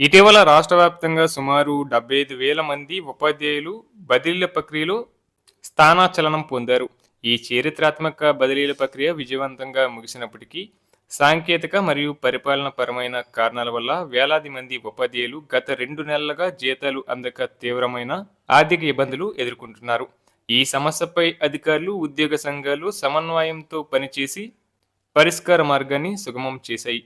ఇటీవల రాష్ట్ర వ్యాప్తంగా సుమారు డెబ్బై ఐదు వేల మంది ఉపాధ్యాయులు బదిలీల ప్రక్రియలో స్థానాచలనం పొందారు. ఈ చరిత్రాత్మక బదిలీల ప్రక్రియ విజయవంతంగా ముగిసినప్పటికీ సాంకేతిక మరియు పరిపాలన పరమైన కారణాల వల్ల వేలాది మంది ఉపాధ్యాయులు గత రెండు నెలలుగా జీతాలు అందక తీవ్రమైన ఆర్థిక ఇబ్బందులు ఎదుర్కొంటున్నారు. ఈ సమస్యపై అధికారులు ఉద్యోగ సంఘాలు సమన్వయంతో పనిచేసి పరిష్కార మార్గాన్ని సుగమం చేశాయి.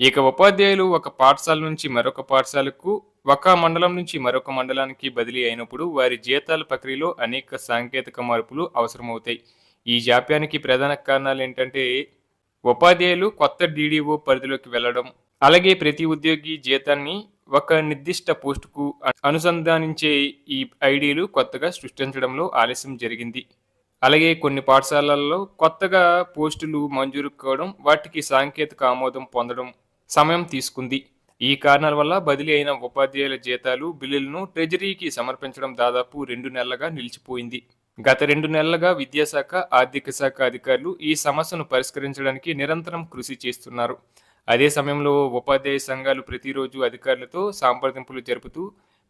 ఇక ఉపాధ్యాయులు ఒక పాఠశాల నుంచి మరొక పాఠశాలకు ఒక మండలం నుంచి మరొక మండలానికి బదిలీ అయినప్పుడు వారి జీతాల ప్రక్రియలో అనేక సాంకేతిక మార్పులు అవసరమవుతాయి. ఈ జాప్యానికి ప్రధాన కారణాలు ఏంటంటే ఉపాధ్యాయులు కొత్త డీడీఓ పరిధిలోకి వెళ్ళడం అలాగే ప్రతి ఉద్యోగి జీతాన్ని ఒక నిర్దిష్ట పోస్టుకు అనుసంధానించే ఈ ఐడీలు కొత్తగా సృష్టించడంలో ఆలస్యం జరిగింది. అలాగే కొన్ని పాఠశాలల్లో కొత్తగా పోస్టులు మంజూరు కావడం వాటికి సాంకేతిక ఆమోదం పొందడం సమయం తీసుకుంది. ఈ కారణాల వల్ల బదిలీ అయిన ఉపాధ్యాయుల జీతాలు బిల్లులను ట్రెజరీకి సమర్పించడం దాదాపు రెండు నెలలుగా నిలిచిపోయింది. గత రెండు నెలలుగా విద్యాశాఖ ఆర్థిక శాఖ అధికారులు ఈ సమస్యను పరిష్కరించడానికి నిరంతరం కృషి చేస్తున్నారు. అదే సమయంలో ఉపాధ్యాయ సంఘాలు ప్రతిరోజు అధికారులతో సంప్రదింపులు జరుపుతూ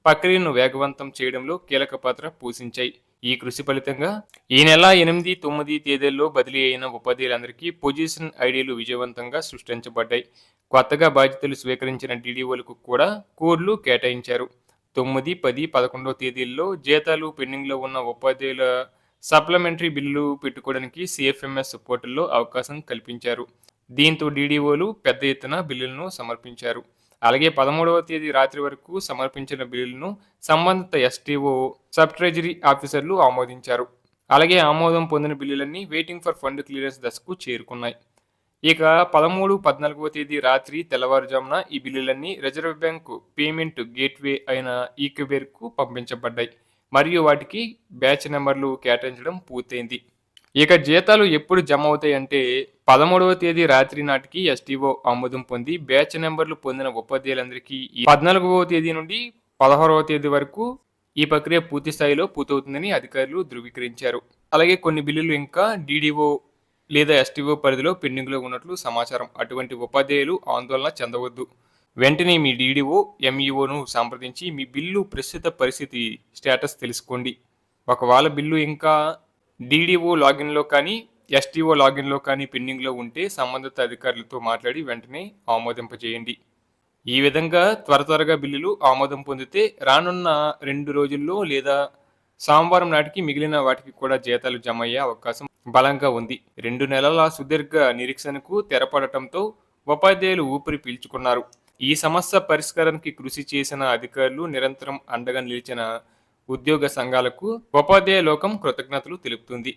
ప్రక్రియను వేగవంతం చేయడంలో కీలక పాత్ర పోషించాయి. ఈ కృషి ఫలితంగా ఈ నెల ఎనిమిది తొమ్మిది తేదీల్లో బదిలీ అయిన ఉపాధ్యాయులందరికీ పొజిషన్ ఐడీలు విజయవంతంగా సృష్టించబడ్డాయి. కొత్తగా బాధ్యతలు స్వీకరించిన డీడీఓలకు కూడా కోర్లు కేటాయించారు. తొమ్మిది పది పదకొండవ తేదీల్లో జీతాలు పెండింగ్లో ఉన్న ఉపాధ్యాయుల సప్లిమెంటరీ బిల్లు పెట్టుకోవడానికి సిఎఫ్ఎంఎస్ పోర్టల్లో అవకాశం కల్పించారు. దీంతో డీడీఓలు పెద్ద ఎత్తున బిల్లులను సమర్పించారు. అలాగే పదమూడవ తేదీ రాత్రి వరకు సమర్పించిన బిల్లులను సంబంధిత ఎస్టీఓ సబ్ ట్రెజరీ ఆఫీసర్లు ఆమోదించారు. అలాగే ఆమోదం పొందిన బిల్లులన్నీ వెయిటింగ్ ఫర్ ఫండ్ క్లియరెన్స్ దశకు చేరుకున్నాయి. ఇక పదమూడు పద్నాలుగవ తేదీ రాత్రి తెల్లవారుజామున ఈ బిల్లులన్నీ రిజర్వ్ బ్యాంకు పేమెంట్ గేట్వే అయిన ఈక్వేర్కు పంపించబడ్డాయి. మరియు వాటికి బ్యాచ్ నెంబర్లు కేటాయించడం పూర్తయింది. ఇక జీతాలు ఎప్పుడు జమ అవుతాయి అంటే పదమూడవ తేదీ రాత్రి నాటికి ఎస్టీఓ ఆమోదం పొంది బ్యాచ్ నెంబర్లు పొందిన ఉపాధ్యాయులందరికీ ఈ పద్నాలుగవ తేదీ నుండి పదహారవ తేదీ వరకు ఈ ప్రక్రియ పూర్తి స్థాయిలో పూర్తవుతుందని అధికారులు ధృవీకరించారు. అలాగే కొన్ని బిల్లులు ఇంకా డీడీఓ లేదా ఎస్టీఓ పరిధిలో పెండింగ్లో ఉన్నట్లు సమాచారం. అటువంటి ఉపాధ్యాయులు ఆందోళన చెందవద్దు. వెంటనే మీ డీడీఓ ఎంఈఓను సంప్రదించి మీ బిల్లు ప్రస్తుత పరిస్థితి స్టేటస్ తెలుసుకోండి. ఒకవేళ బిల్లు ఇంకా డీడీఓ లాగిన్లో కానీ ఎస్టీఓ లాగిన్లో కానీ పెండింగ్లో ఉంటే సంబంధిత అధికారులతో మాట్లాడి వెంటనే ఆమోదింపజేయండి ఈ విధంగా త్వర త్వరగా బిల్లులు ఆమోదం పొందితే రానున్న రెండు రోజుల్లో లేదా సోమవారం నాటికి మిగిలిన వాటికి కూడా జీతాలు జమ అయ్యే అవకాశం బలంగా ఉంది. రెండు నెలల సుదీర్ఘ నిరీక్షణకు తెరపడటంతో ఉపాధ్యాయులు ఊపిరి పీల్చుకున్నారు. ఈ సమస్య పరిష్కారానికి కృషి చేసిన అధికారులు నిరంతరం అండగా నిలిచిన ఉద్యోగ సంఘాలకు ఉపాధ్యాయ లోకం కృతజ్ఞతలు తెలుపుతుంది.